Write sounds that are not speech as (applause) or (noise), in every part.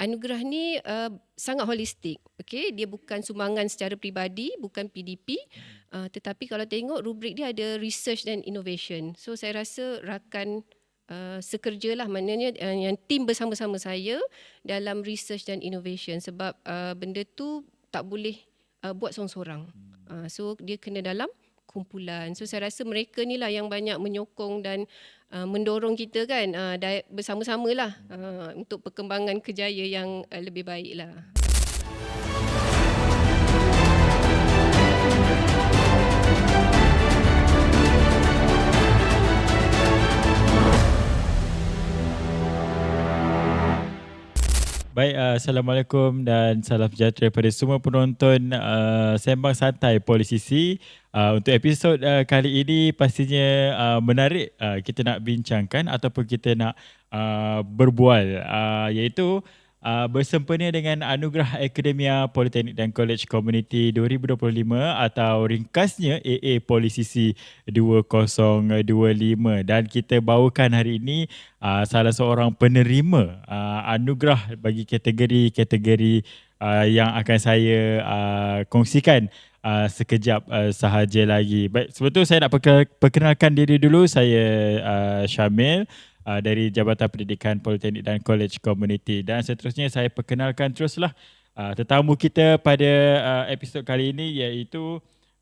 anugerah ni uh, sangat holistik. Okey, dia bukan sumbangan secara peribadi, bukan PDP. Uh, tetapi kalau tengok rubrik dia ada research dan innovation. So saya rasa rakan uh, sekerja lah maknanya uh, yang tim bersama-sama saya dalam research dan innovation sebab uh, benda tu tak boleh uh, buat seorang-seorang. Uh, so dia kena dalam kumpulan. So saya rasa mereka ni lah yang banyak menyokong dan uh, mendorong kita kan uh, bersama-sama lah uh, untuk perkembangan kejaya yang uh, lebih baik lah. Baik, uh, Assalamualaikum dan salam sejahtera kepada semua penonton uh, Sembang Santai Polisisi. Uh, untuk episod uh, kali ini pastinya uh, menarik uh, kita nak bincangkan ataupun kita nak uh, berbual uh, iaitu uh, bersempena dengan Anugerah Akademia Politeknik dan College Community 2025 atau ringkasnya AA Polisisi 2025 dan kita bawakan hari ini uh, salah seorang penerima uh, anugerah bagi kategori-kategori uh, yang akan saya uh, kongsikan uh, sekejap uh, sahaja lagi. Baik, sebetulnya saya nak perkenalkan diri dulu. Saya uh, Syamil uh, dari Jabatan Pendidikan Politeknik dan College Community dan seterusnya saya perkenalkan teruslah uh, tetamu kita pada uh, episod kali ini iaitu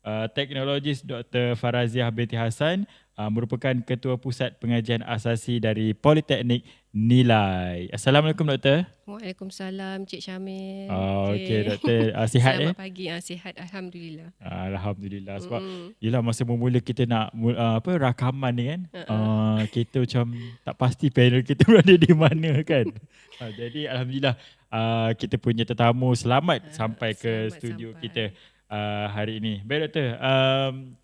uh, Teknologis Dr. Faraziah binti Hassan uh, merupakan Ketua Pusat Pengajian Asasi dari Politeknik Nilai. Assalamualaikum doktor. Waalaikumsalam Cik Syamil. Oh, okey okay, doktor. Uh, sihat Selamat eh? pagi. Uh, sihat alhamdulillah. Alhamdulillah sebab mm. yalah masa mula kita nak uh, apa rakaman ni kan. Uh-uh. Uh, kita macam tak pasti panel kita (laughs) berada di mana kan. uh, jadi alhamdulillah uh, kita punya tetamu selamat uh, sampai ke studio sampai. kita uh, hari ini. Baik doktor. Um,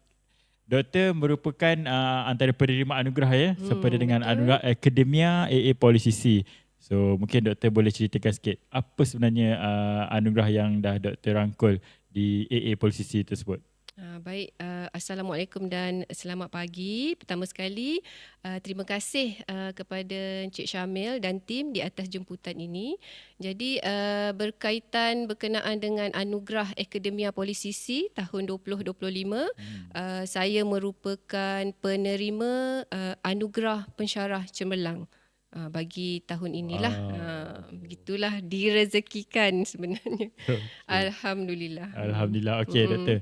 Doktor merupakan uh, antara penerima anugerah ya hmm, sepada dengan betul. anugerah Akademia AA Polisisi. So mungkin doktor boleh ceritakan sikit apa sebenarnya uh, anugerah yang dah doktor rangkul di AA Polisisi tersebut. Uh, baik, uh, Assalamualaikum dan selamat pagi. Pertama sekali, uh, terima kasih uh, kepada Encik Syamil dan tim di atas jemputan ini. Jadi, uh, berkaitan berkenaan dengan Anugerah Akademia Polisisi tahun 2025, hmm. uh, saya merupakan penerima uh, Anugerah Pensyarah Cemerlang. Uh, bagi tahun inilah uh, begitulah direzekikan sebenarnya (laughs) okay. alhamdulillah alhamdulillah okey mm. doktor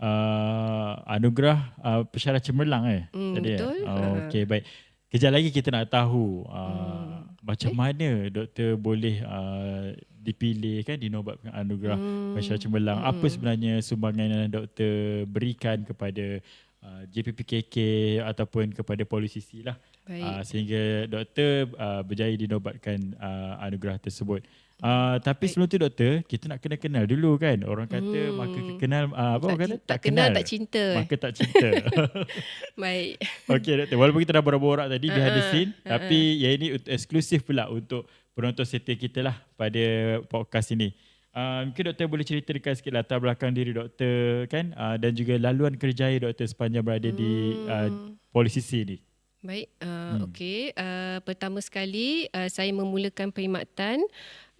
uh, anugerah uh, pesara cemerlang eh mm, tadi eh? betul oh, okey baik kejap lagi kita nak tahu uh, mm. macam eh? mana doktor boleh uh, dipilih kan dinobatkan anugerah mm. pesara cemerlang mm. apa sebenarnya sumbangan yang doktor berikan kepada uh, JPPKK ataupun kepada polisisi lah Uh, sehingga doktor uh, berjaya dinobatkan uh, anugerah tersebut. Uh, tapi Baik. sebelum tu doktor, kita nak kena kenal dulu kan. Orang kata hmm. maka kenal uh, apa tak, orang kata? Tak, tak kenal, kenal tak cinta. Maka tak cinta. (laughs) Baik. Okey doktor, walaupun kita dah borak-borak tadi uh-uh. behind the scene, uh-uh. tapi yang ini eksklusif pula untuk penonton setia kita lah pada podcast ini. Uh, mungkin doktor boleh ceritakan sikit latar belakang diri doktor kan uh, dan juga laluan kerjaya doktor sepanjang berada hmm. di uh, polisisi ni. Baik, uh, hmm. okey. Uh, pertama sekali uh, saya memulakan perkhidmatan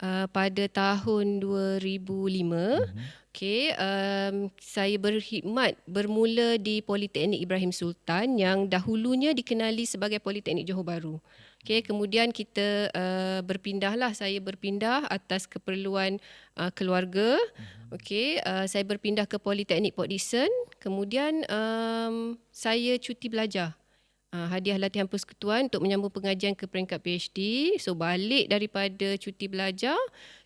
uh, pada tahun 2005. Hmm. Okey, um, saya berkhidmat bermula di Politeknik Ibrahim Sultan yang dahulunya dikenali sebagai Politeknik Johor Bahru. Okey, kemudian kita uh, berpindahlah, saya berpindah atas keperluan uh, keluarga. Hmm. Okey, uh, saya berpindah ke Politeknik Port Dickson. Kemudian um, saya cuti belajar uh, hadiah latihan persekutuan untuk menyambung pengajian ke peringkat PhD. So balik daripada cuti belajar,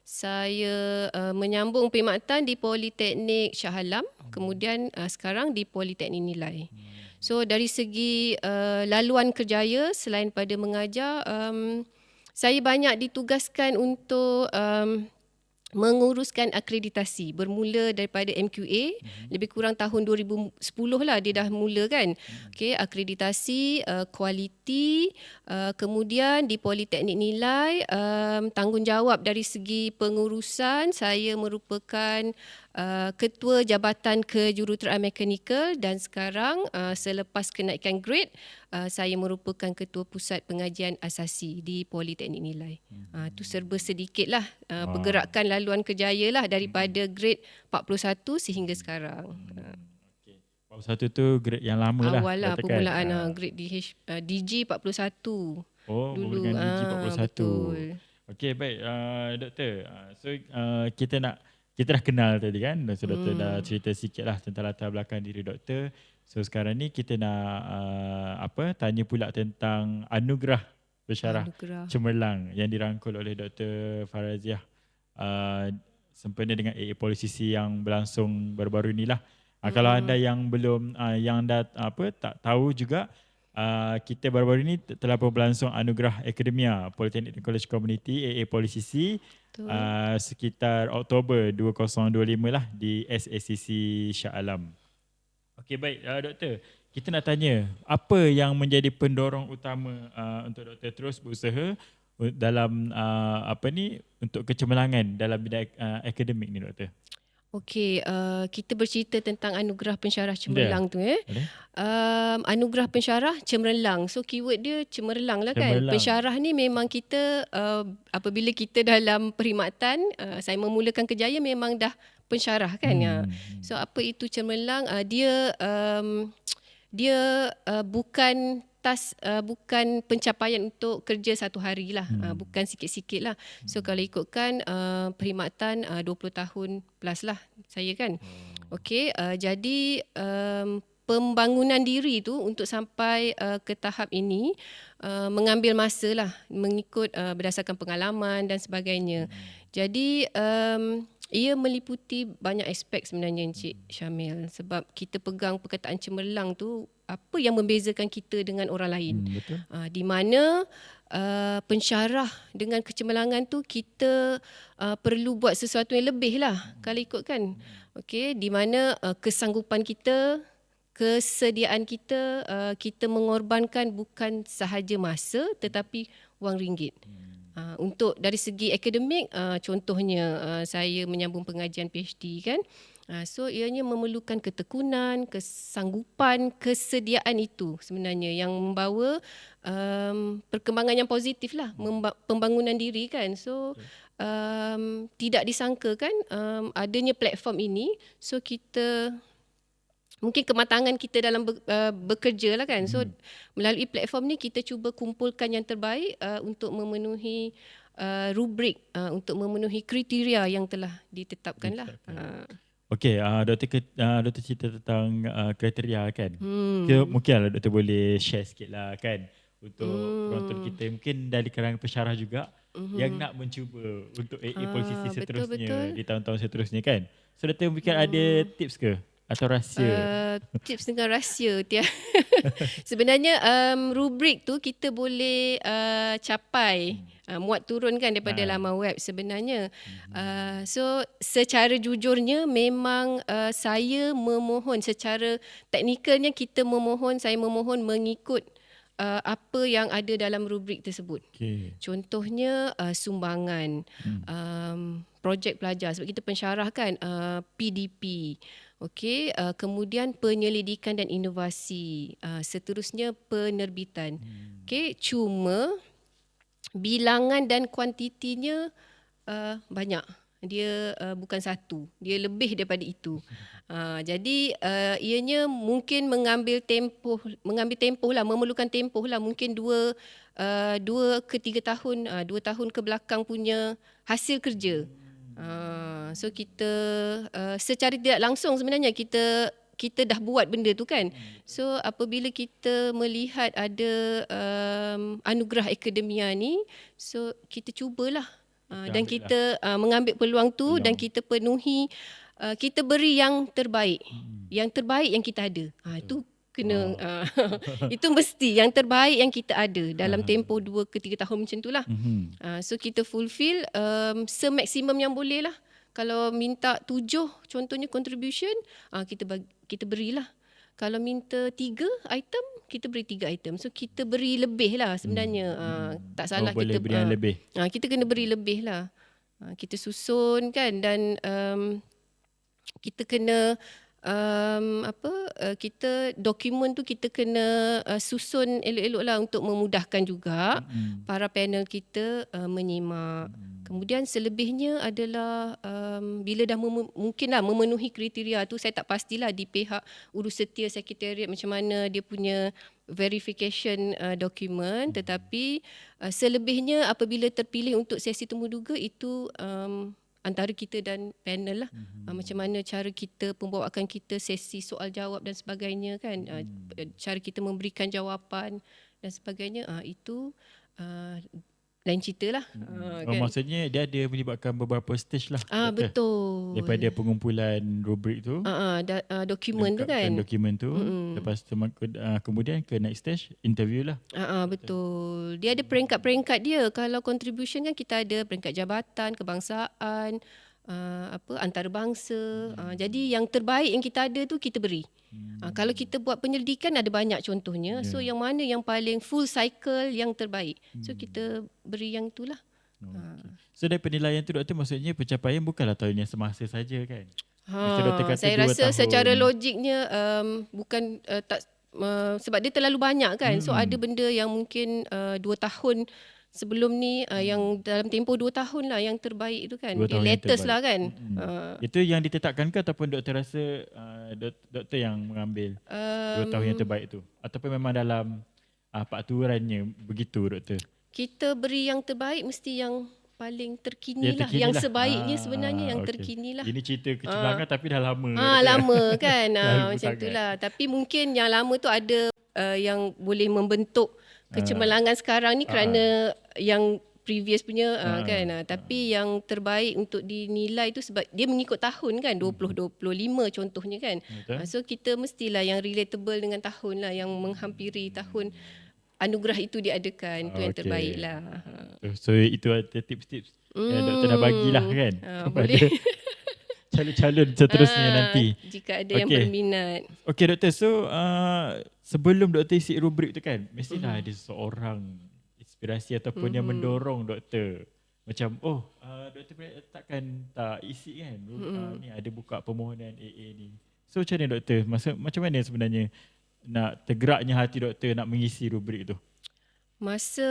saya uh, menyambung perkhidmatan di Politeknik Shah Alam, kemudian uh, sekarang di Politeknik Nilai. So dari segi uh, laluan kerjaya selain pada mengajar, um, saya banyak ditugaskan untuk um, menguruskan akreditasi bermula daripada MQA mm-hmm. lebih kurang tahun 2010 lah dia dah mula kan mm-hmm. okey akreditasi uh, kualiti uh, kemudian di politeknik nilai um, tanggungjawab dari segi pengurusan saya merupakan uh, ketua Jabatan Kejuruteraan Mekanikal dan sekarang uh, selepas kenaikan grade uh, saya merupakan ketua Pusat Pengajian Asasi di Politeknik Nilai. Uh, tu serba sedikitlah uh, Wow. pergerakan laluan kerjaya lah daripada grade 41 sehingga sekarang. Uh, Bab satu tu grade yang lama lah. awal lah permulaan Ah. uh, grade DH, uh, DG 41 Oh, dulu. DG Ah, 41. betul. Okey, baik. Uh, doktor, uh, so uh, kita nak kita dah kenal tadi kan. So doktor Hmm. dah cerita sikit lah tentang latar belakang diri doktor. So sekarang ni kita nak uh, apa tanya pula tentang anugerah pensyarah Anugerah. cemerlang yang dirangkul oleh Dr. Faraziah uh, sempena dengan AA Polisisi yang berlangsung baru-baru ni lah. Uh, Kalau Hmm. anda yang belum uh, yang dah apa tak tahu juga uh, kita baru-baru ni t- telah pun berlangsung anugerah akademia dan College Community AA Betul. uh, sekitar Oktober 2025 lah di SACC Shah Alam. Okey baik uh, doktor, kita nak tanya apa yang menjadi pendorong utama uh, untuk doktor terus berusaha dalam uh, apa ni untuk kecemerlangan dalam bidang uh, akademik ni doktor. Okey, uh, kita bercerita tentang anugerah pensyarah cemerlang tu eh. Um, anugerah pensyarah cemerlang. So keyword dia cemerlang lah kan. Cemerlang. Pensyarah ni memang kita uh, apabila kita dalam perkhidmatan, uh, saya memulakan kejaya memang dah pensyarah kan. Ya. Hmm. So apa itu cemerlang? Uh, dia um, dia uh, bukan tas uh, bukan pencapaian untuk kerja satu hari lah. Hmm. uh, bukan sikit-sikit lah. So kalau ikutkan uh, perkhidmatan uh, 20 tahun plus lah saya kan. Okey uh, jadi um, pembangunan diri tu untuk sampai uh, ke tahap ini uh, mengambil masa lah mengikut uh, berdasarkan pengalaman dan sebagainya. Jadi um, ia meliputi banyak aspek sebenarnya Encik Syamil sebab kita pegang perkataan cemerlang tu apa yang membezakan kita dengan orang lain. Hmm, betul. Uh, di mana uh, pensyarah dengan kecemerlangan tu kita uh, perlu buat sesuatu yang lebih lah kalau ikutkan. Okey, di mana uh, kesanggupan kita, kesediaan kita, uh, kita mengorbankan bukan sahaja masa tetapi wang ringgit. Uh, untuk dari segi akademik, uh, contohnya uh, saya menyambung pengajian PhD kan. Uh, so ianya memerlukan ketekunan, kesanggupan, kesediaan itu sebenarnya yang membawa um, perkembangan yang positif lah, memba- pembangunan diri kan. So um, tidak disangka kan um, adanya platform ini, so kita mungkin kematangan kita dalam ber, uh, bekerja lah kan. So hmm. melalui platform ni kita cuba kumpulkan yang terbaik uh, untuk memenuhi uh, rubrik uh, untuk memenuhi kriteria yang telah ditetapkan lah. Uh, Okey, uh, doktor ke, uh, doktor cerita tentang uh, kriteria kan. hmm. Mungkin lah doktor boleh share sikit lah kan untuk Hmm. penonton kita mungkin dari kalangan pensyarah juga Mhm. yang nak mencuba untuk AA Ah, posisi betul, seterusnya betul. di tahun-tahun seterusnya kan. So doktor mungkin ada tips ke atau rahsia? Uh, tips dengan rahsia Tia. (laughs) Sebenarnya um, rubrik tu kita boleh uh, capai uh, muat turunkan daripada Ah. laman web sebenarnya. Uh, so secara jujurnya memang uh, saya memohon secara teknikalnya kita memohon saya memohon mengikut uh, apa yang ada dalam rubrik tersebut. Okey. Contohnya uh, sumbangan, Hmm. um, projek pelajar sebab kita pensyarah kan uh, PDP. Okey, uh, kemudian penyelidikan dan inovasi. Uh, seterusnya penerbitan. Hmm. Okey, cuma bilangan dan kuantitinya uh, banyak. Dia uh, bukan satu, dia lebih daripada itu. (laughs) Uh, jadi uh, ianya mungkin mengambil tempoh, mengambil tempoh lah, memerlukan tempoh lah, mungkin dua uh, dua ke tiga tahun, uh, dua tahun ke belakang punya hasil kerja. Uh, so kita uh, secara tidak langsung sebenarnya kita kita dah buat benda tu kan. So apabila kita melihat ada um, anugerah akademia ni, so kita cubalah uh, dan kita uh, mengambil peluang tu Peluang. dan kita penuhi uh, kita beri yang terbaik. Hmm. Yang terbaik yang kita ada. Ha itu kena uh, (laughs) itu mesti yang terbaik yang kita ada dalam tempoh 2 ke 3 tahun macam tu lah. Mhm. Uh, so kita fulfill um, semaksimum yang boleh lah. Kalau minta tujuh contohnya contribution, uh, kita bagi, kita berilah. Kalau minta tiga item, kita beri tiga item. So kita beri lebih lah sebenarnya. Uh, tak salah oh, kita beri ah, lebih. uh, kita kena beri lebih lah. Uh, kita susun kan dan um, kita kena um, apa uh, kita dokumen tu kita kena uh, susun elok-elok lah untuk memudahkan juga Hmm. para panel kita uh, menyimak. Kemudian selebihnya adalah um, bila dah mem- mungkinlah memenuhi kriteria tu saya tak pastilah di pihak urus setia sekretariat macam mana dia punya verification uh, dokumen tetapi uh, selebihnya apabila terpilih untuk sesi temu duga itu um, antara kita dan panel lah. Uh, macam mana cara kita pembawaan kita sesi soal jawab dan sebagainya kan. Uh, cara kita memberikan jawapan dan sebagainya. Uh, itu uh, lain cerita lah uh, Oh, kan maksudnya dia ada melibatkan beberapa stage lah. ah betul Daripada pengumpulan rubrik tu. Ah, ah, da, ah, dokumen tu kan. dokumen tu. Mm-mm. Lepas tu uh, kemudian ke next stage interview lah. Ah, ah, betul. Dia ada peringkat-peringkat dia. Kalau contribution kan kita ada peringkat jabatan, kebangsaan, uh, apa antarabangsa. Uh, jadi yang terbaik yang kita ada tu kita beri. Uh, kalau kita buat penyelidikan ada banyak contohnya. So yang mana yang paling full cycle yang terbaik. So kita beri yang itulah. So dari penilaian tu doktor maksudnya pencapaian bukanlah tahun yang semasa saja kan? Ha, saya rasa tahun. secara logiknya um, bukan uh, tak uh, sebab dia terlalu banyak kan. So Hmm. ada benda yang mungkin uh, dua tahun sebelum ni uh, yang dalam tempoh dua tahun lah yang terbaik tu kan. Hmm. Dua tahun yang latest lah kan. Mm-mm. Uh, Itu yang ditetapkan ke ataupun doktor rasa uh, dok- doktor yang mengambil dua um, tahun yang terbaik tu? Ataupun memang dalam uh, peraturannya begitu doktor? kita beri yang terbaik mesti yang paling terkini Yang lah. Yang lah. sebaiknya Ah, sebenarnya yang okey. terkini lah. Ini cerita kecurangan tapi dah lama. Ah doktor. lama kan. (laughs) Ah lama macam sangat. tu lah. Tapi mungkin yang lama tu ada uh, yang boleh membentuk kecemerlangan sekarang ni kerana yang previous punya uh, Ah. kan. Uh, tapi yang terbaik untuk dinilai tu sebab dia mengikut tahun kan 20 25 contohnya kan. Betul. Uh, so kita mestilah yang relatable dengan tahun lah yang menghampiri tahun anugerah itu diadakan. Itu yang Okey. terbaik lah. So itu ada tips-tips yang doktor dah bagilah kan Ah, kepada boleh. (laughs) calon-calon seterusnya Ah, nanti. Jika ada yang Okey. berminat. Okey doktor, so uh, sebelum doktor isi rubrik tu kan, mestilah Mhm. ada seorang inspirasi ataupun yang mendorong doktor. Macam, oh uh, doktor boleh takkan tak isi kan, uh, ni ada buka permohonan AA ni. So macam mana doktor, Maksud, macam mana sebenarnya nak tergeraknya hati doktor nak mengisi rubrik tu? Masa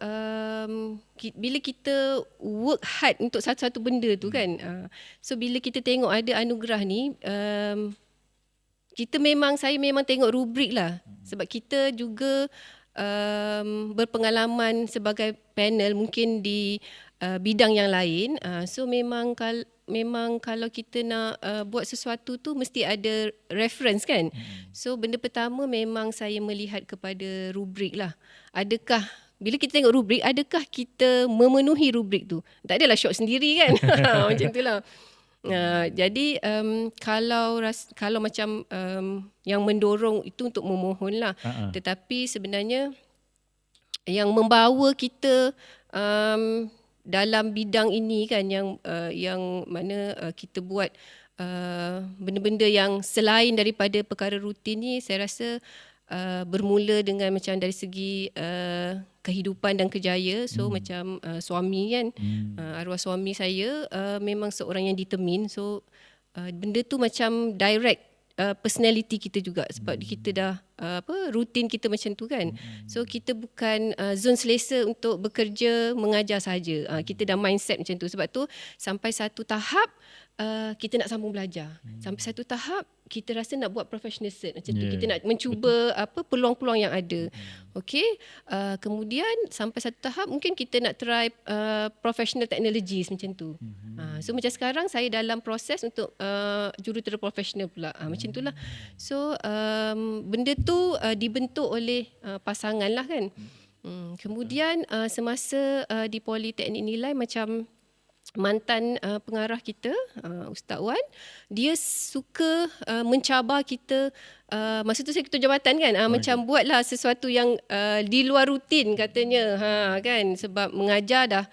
um, ki, bila kita work hard untuk satu-satu benda tu kan. Uh, so bila kita tengok ada anugerah ni um, kita memang saya memang tengok rubrik lah sebab kita juga um, berpengalaman sebagai panel mungkin di uh, bidang yang lain. Uh, so memang kal memang kalau kita nak uh, buat sesuatu tu mesti ada reference kan. So benda pertama memang saya melihat kepada rubrik lah. Adakah bila kita tengok rubrik, adakah kita memenuhi rubrik tu? Tak adalah shot sendiri kan. (laughs) (laughs) Macam tu lah. Uh, jadi um, kalau ras, kalau macam um, yang mendorong itu untuk memohon lah. Ha-ha. Tetapi sebenarnya yang membawa kita um, dalam bidang ini kan yang uh, yang mana uh, kita buat uh, benda-benda yang selain daripada perkara rutin ni saya rasa uh, bermula dengan macam dari segi uh, kehidupan dan kejaya so hmm. macam uh, suami kan Hmm. uh, arwah suami saya uh, memang seorang yang determine so uh, benda tu macam direct uh, personality kita juga sebab Hmm. kita dah uh, apa rutin kita macam tu kan. So kita bukan uh, zone selesa untuk bekerja mengajar saja uh, kita dah mindset macam tu. Sebab tu sampai satu tahap uh, kita nak sambung belajar. Sampai satu tahap kita rasa nak buat professional cert macam tu. Yeah. kita nak mencuba apa peluang-peluang yang ada. Okey uh, kemudian sampai satu tahap mungkin kita nak try uh, professional technologies macam tu. Uh, so macam sekarang saya dalam proses untuk uh, jurutera profesional pula. Uh, macam itulah. So um, benda tu uh, dibentuk oleh uh, pasangan lah kan? Hmm, kemudian uh, semasa uh, di Politeknik Nilai macam mantan uh, pengarah kita uh, Ustaz Wan dia suka uh, mencabar kita uh, masa tu saya ketua jabatan kan uh, macam buatlah sesuatu yang uh, di luar rutin katanya ha kan sebab mengajar dah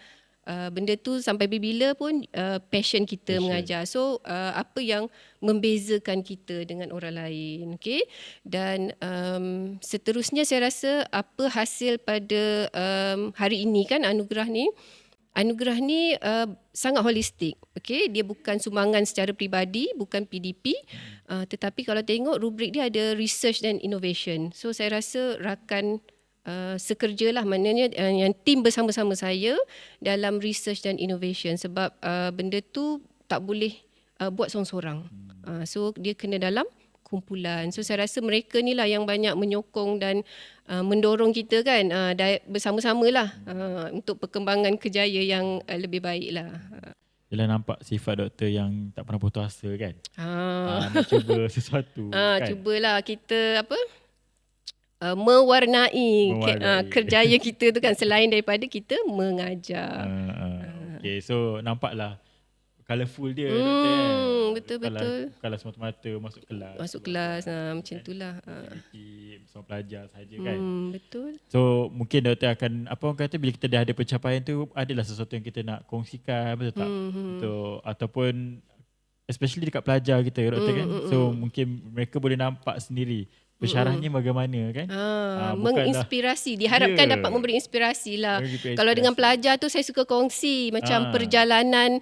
Uh, benda tu sampai bila pun uh, passion kita Passion. mengajar. So uh, apa yang membezakan kita dengan orang lain, okey? Dan um, seterusnya saya rasa apa hasil pada um, hari ini kan anugerah ni anugerah ni uh, sangat holistik. Okey, dia bukan sumbangan secara peribadi, bukan PDP. Uh, tetapi kalau tengok rubrik dia ada research dan innovation. So saya rasa rakan uh, sekerja lah maknanya uh, yang tim bersama-sama saya dalam research dan innovation sebab uh, benda tu tak boleh uh, buat seorang-seorang. Uh, so dia kena dalam kumpulan. So saya rasa mereka ni lah yang banyak menyokong dan uh, mendorong kita kan uh, bersama-sama lah uh, untuk perkembangan kejaya yang uh, lebih baik lah. Yelah nampak sifat doktor yang tak pernah putus asa kan. Ha. Uh, nak cuba (laughs) sesuatu ha, kan. Cubalah kita apa uh, mewarnai, mewarnai. Ke, uh, kerjaya kita tu kan selain daripada kita mengajar. Uh, uh. Okay so nampaklah colourful dia hmm, doktor kan. Betul kalau, betul. Kalau semata-mata masuk kelas. Masuk kelas ha, macam itulah. Ha. Bersama pelajar saja kan. Hmm, betul. So mungkin doktor akan apa orang kata bila kita dah ada pencapaian tu adalah sesuatu yang kita nak kongsikan betul tak? Hmm, hmm. Betul ataupun especially dekat pelajar kita doktor hmm, kan. Hmm, so hmm. mungkin mereka boleh nampak sendiri Pesyarahnya mm. bagaimana kan? Ha, ha, menginspirasi. Diharapkan yeah. dapat memberi inspirasi lah. Kalau dengan pelajar tu saya suka kongsi macam ha. perjalanan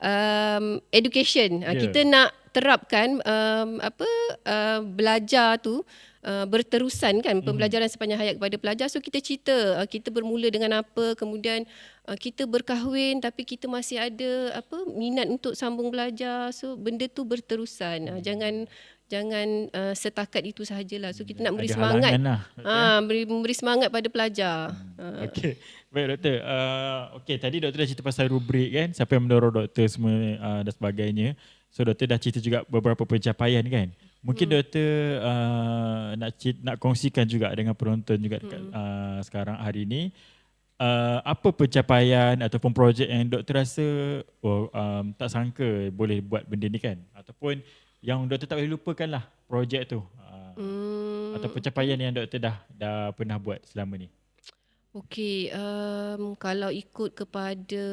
um, education. Yeah. Kita nak terapkan um, apa uh, belajar tu uh, berterusan kan mm. pembelajaran sepanjang hayat kepada pelajar. So kita cerita uh, kita bermula dengan apa, kemudian uh, kita berkahwin tapi kita masih ada apa minat untuk sambung belajar. So benda tu berterusan. Uh, jangan jangan uh, setakat itu sahajalah. So kita nak beri semangat. Lah, ha, beri, memberi semangat pada pelajar. Hmm. Okey. Baik doktor. Uh, Okey tadi doktor dah cerita pasal rubrik kan. Siapa yang mendorong doktor semua uh, dan sebagainya. So doktor dah cerita juga beberapa pencapaian kan. Mungkin hmm. doktor uh, nak nak kongsikan juga dengan penonton juga dekat hmm. uh, sekarang hari ini. Uh, apa pencapaian ataupun projek yang doktor rasa oh, um, tak sangka boleh buat benda ni kan ataupun yang doktor tak boleh lupakan lah projek tu hmm. atau pencapaian yang doktor dah dah pernah buat selama ni Okey, um, kalau ikut kepada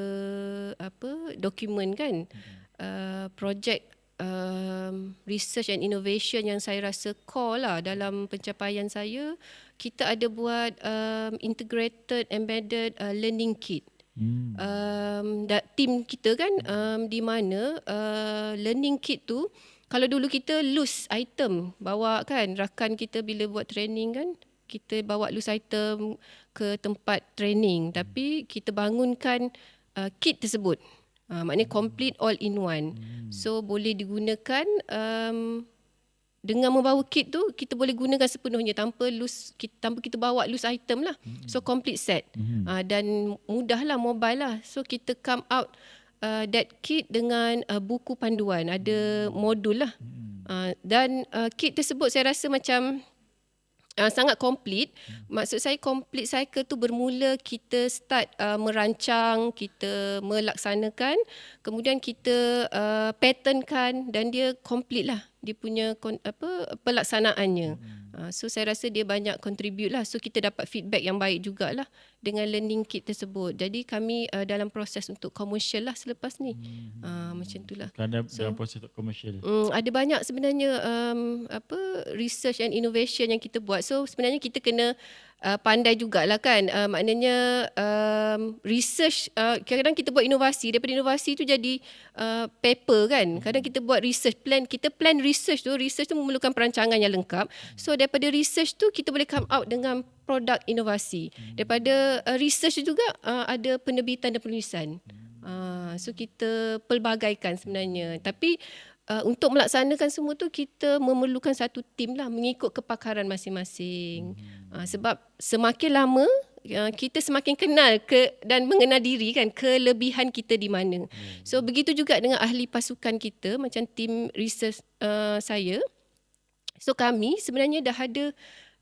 apa dokumen kan, hmm. uh, projek um, research and innovation yang saya rasa core lah dalam pencapaian saya, kita ada buat um, integrated embedded uh, learning kit. Hmm. Um, team kita kan um, di mana uh, learning kit tu kalau dulu kita loose item bawa kan rakan kita bila buat training kan kita bawa loose item ke tempat training. Tapi kita bangunkan uh, kit tersebut. Uh, maknanya complete all in one. Hmm. so boleh digunakan um, dengan membawa kit tu kita boleh gunakan sepenuhnya tanpa loose kita, tanpa kita bawa loose item lah. Hmm. so complete set. Uh, dan mudahlah mobile lah. So kita come out uh, that kit dengan uh, buku panduan. Ada modul lah. Uh, dan uh, kit tersebut saya rasa macam uh, sangat komplit maksud saya complete cycle tu bermula kita start uh, merancang kita melaksanakan. Kemudian kita uh, patternkan dan dia complete lah dia punya apa pelaksanaannya uh, so saya rasa dia banyak contribute lah so kita dapat feedback yang baik jugalah dengan learning kit tersebut. Jadi kami uh, dalam proses untuk komersial lah selepas ni. Hmm. Uh, macam itulah. Kerana so, dalam proses untuk komersial. Um, ada banyak sebenarnya um, apa research and innovation yang kita buat. So sebenarnya kita kena uh, pandai jugalah kan. Uh, maknanya um, research, uh, kadang-kadang kita buat inovasi. Daripada inovasi tu jadi uh, paper kan. Kadang kita buat research plan. Kita plan research tu. Research tu memerlukan perancangan yang lengkap. So daripada research tu kita boleh come out dengan produk inovasi. Daripada uh, research juga uh, ada penerbitan dan penulisan. Uh, so kita pelbagaikan sebenarnya. Tapi uh, untuk melaksanakan semua tu kita memerlukan satu tim lah mengikut kepakaran masing-masing. Uh, sebab semakin lama uh, kita semakin kenal ke dan mengenal diri kan kelebihan kita di mana. So begitu juga dengan ahli pasukan kita macam tim research uh, saya. So kami sebenarnya dah ada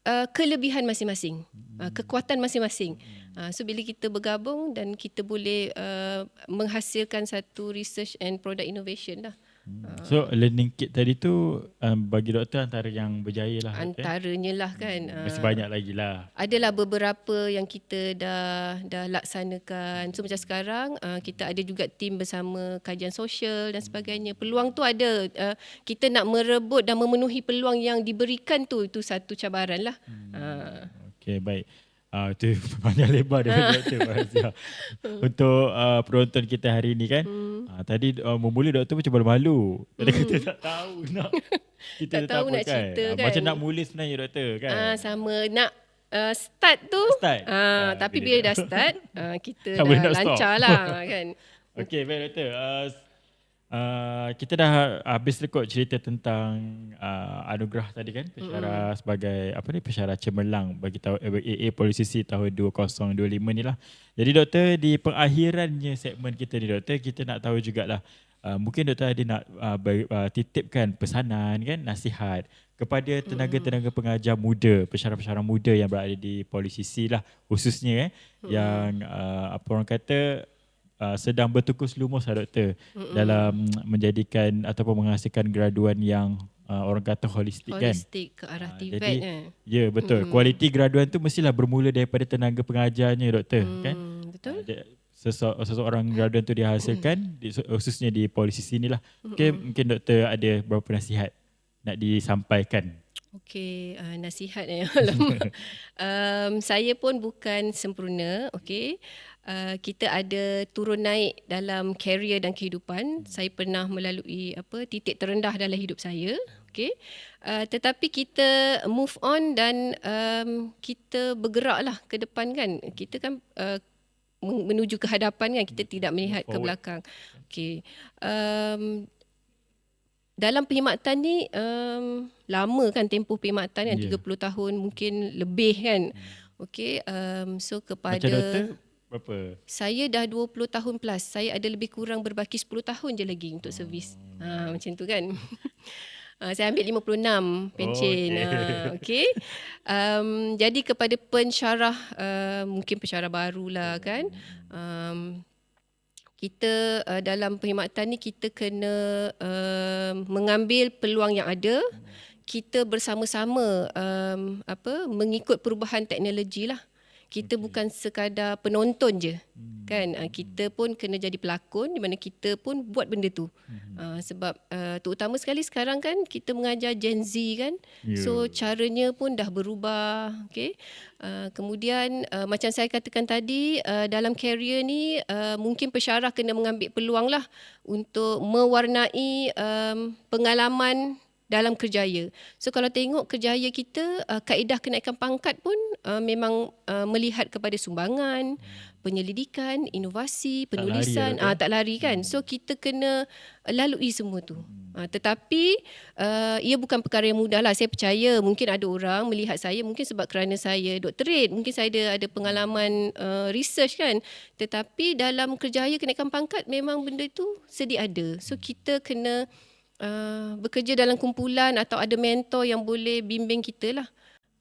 uh, kelebihan masing-masing, uh, kekuatan masing-masing. Uh, so bila kita bergabung dan kita boleh uh, menghasilkan satu research and product innovation lah. Hmm. So learning kit tadi tu um, bagi doktor antara yang berjaya lah. Antaranya kan? lah kan. Hmm. Masih uh, banyak lagi lah. Adalah beberapa yang kita dah dah laksanakan. So macam sekarang uh, kita ada juga tim bersama kajian sosial dan sebagainya. Peluang tu ada. Uh, kita nak merebut dan memenuhi peluang yang diberikan tu itu satu cabaran lah. Hmm. Uh. Okay baik. Uh, tu (laughs) panjang lebar daripada doktor Farazia. Untuk uh, penonton kita hari ni kan. Hmm. Uh, tadi uh, memula doktor macam malu-malu. Tadi hmm. kita tak tahu nak. (laughs) Kita tak tahu nak kan? cerita kan. Macam nak mula sebenarnya doktor kan. Ah sama nak Uh, start tu start. Uh, uh, tapi bila, bila dah start uh, kita (laughs) dah lancar lah kan Okay baik doktor uh, Uh, kita dah habis rekod cerita tentang uh, anugerah tadi kan pensyarah mm-hmm. sebagai apa ni pensyarah cemerlang bagi tahu AA Polisisi tahun 2025 ni lah. Jadi doktor di pengakhirannya segmen kita ni doktor kita nak tahu jugalah uh, mungkin doktor ada nak uh, ber, uh, titipkan pesanan kan nasihat kepada tenaga-tenaga pengajar muda, pensyarah-pensyarah muda yang berada di Polisisi lah khususnya eh mm-hmm. yang uh, apa orang kata uh, sedang bertukus lumus lah doktor Mm-mm. dalam menjadikan ataupun menghasilkan graduan yang uh, orang kata holistik, kan? Holistik ke arah uh, TVET jadi, kan ya betul. Mm. kualiti graduan tu mestilah bermula daripada tenaga pengajarnya doktor mm, kan? betul. Uh, Sese- seseorang graduan tu dihasilkan mm. di, khususnya di polisi sini lah okay, mungkin doktor ada beberapa nasihat nak disampaikan Okey, uh, nasihat (laughs) ya. (laughs) um, saya pun bukan sempurna, okey. Uh, kita ada turun naik dalam career dan kehidupan. Saya pernah melalui apa titik terendah dalam hidup saya. Okay. Uh, tetapi kita move on dan um, kita bergeraklah ke depan kan. Kita kan uh, menuju ke hadapan kan. Kita tidak melihat ke belakang. Okay. Um, dalam perkhidmatan ni um, lama kan tempoh perkhidmatan kan. Yeah. 30 tahun mungkin lebih kan. Hmm. Okay. Um, so kepada... Macam doktor, berapa? Saya dah 20 tahun plus. Saya ada lebih kurang berbaki 10 tahun je lagi untuk hmm. servis. Ha, macam tu kan. Uh, (laughs) saya ambil 56 pencen. Oh, okay. Uh, okay. Um, jadi kepada pensyarah, uh, mungkin pensyarah barulah kan. Um, kita uh, dalam perkhidmatan ni kita kena uh, mengambil peluang yang ada. Kita bersama-sama um, apa mengikut perubahan teknologi lah kita okay. bukan sekadar penonton je hmm. kan uh, kita pun kena jadi pelakon di mana kita pun buat benda tu hmm. uh, sebab uh, terutama sekali sekarang kan kita mengajar Gen Z kan yeah. so caranya pun dah berubah okey uh, kemudian uh, macam saya katakan tadi uh, dalam career ni uh, mungkin pensyarah kena mengambil peluang lah untuk mewarnai um, pengalaman dalam kerjaya. So kalau tengok kerjaya kita uh, kaedah kenaikan pangkat pun uh, memang uh, melihat kepada sumbangan, penyelidikan, inovasi, penulisan, tak lari, uh, tak lari kan. So kita kena lalui semua tu. Uh, tetapi uh, ia bukan perkara yang mudah lah. Saya percaya mungkin ada orang melihat saya mungkin sebab kerana saya doktorate, mungkin saya ada ada pengalaman uh, research kan. Tetapi dalam kerjaya kenaikan pangkat memang benda itu sedia ada. So kita kena uh, bekerja dalam kumpulan atau ada mentor yang boleh bimbing kita lah.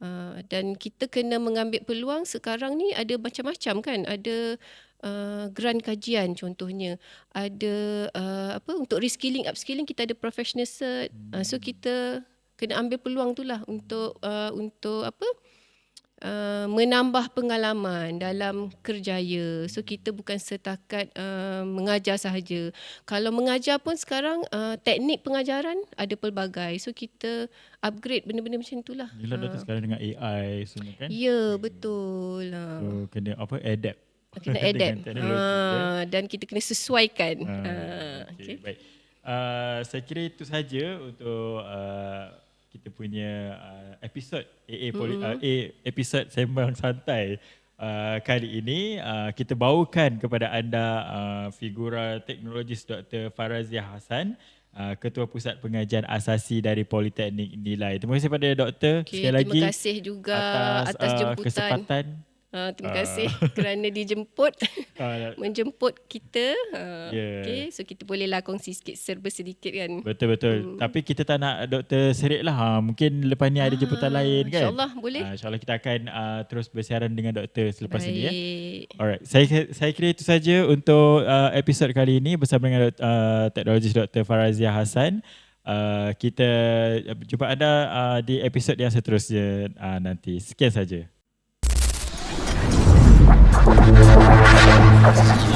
Uh, dan kita kena mengambil peluang sekarang ni ada macam-macam kan. Ada uh, grant kajian contohnya. Ada uh, apa untuk reskilling, upskilling kita ada professional cert. Uh, so kita kena ambil peluang tu lah untuk uh, untuk apa uh, menambah pengalaman dalam kerjaya. So kita bukan setakat uh, mengajar sahaja. Kalau mengajar pun sekarang uh, teknik pengajaran ada pelbagai. So kita upgrade benda-benda macam itulah. Yelah uh. sekarang dengan AI semua kan? Ya, betul. So kena apa adapt. Kena adapt. (laughs) uh, dan kita kena sesuaikan. Uh, uh, okay. okay. Baik. Uh, saya kira itu saja untuk uh, kita punya uh, episod AA Poli, mm-hmm. uh, episod sembang santai uh, kali ini uh, kita bawakan kepada anda uh, figura teknologis Dr. Farazia Hassan uh, ketua pusat pengajian asasi dari Politeknik Nilai. Terima kasih kepada doktor okay, sekali lagi. Terima kasih juga atas, atas uh, jemputan. kesempatan Uh, terima kasih uh. (laughs) kerana dijemput (laughs) uh, menjemput kita. Uh, yeah. Okay, so kita bolehlah kongsi sikit serba sedikit kan. Betul betul. Hmm. Tapi kita tak nak doktor serik lah. Ha, mungkin lepas ni ada jemputan uh, lain kan. InsyaAllah boleh. Uh, InsyaAllah kita akan uh, terus bersiaran dengan doktor selepas Baik. ini ya. Alright. Saya saya kira itu saja untuk uh, episod kali ini bersama dengan uh, teknologis Dr. Farazia Hassan. Uh, kita jumpa anda uh, di episod yang seterusnya uh, nanti. Sekian saja. Gracias.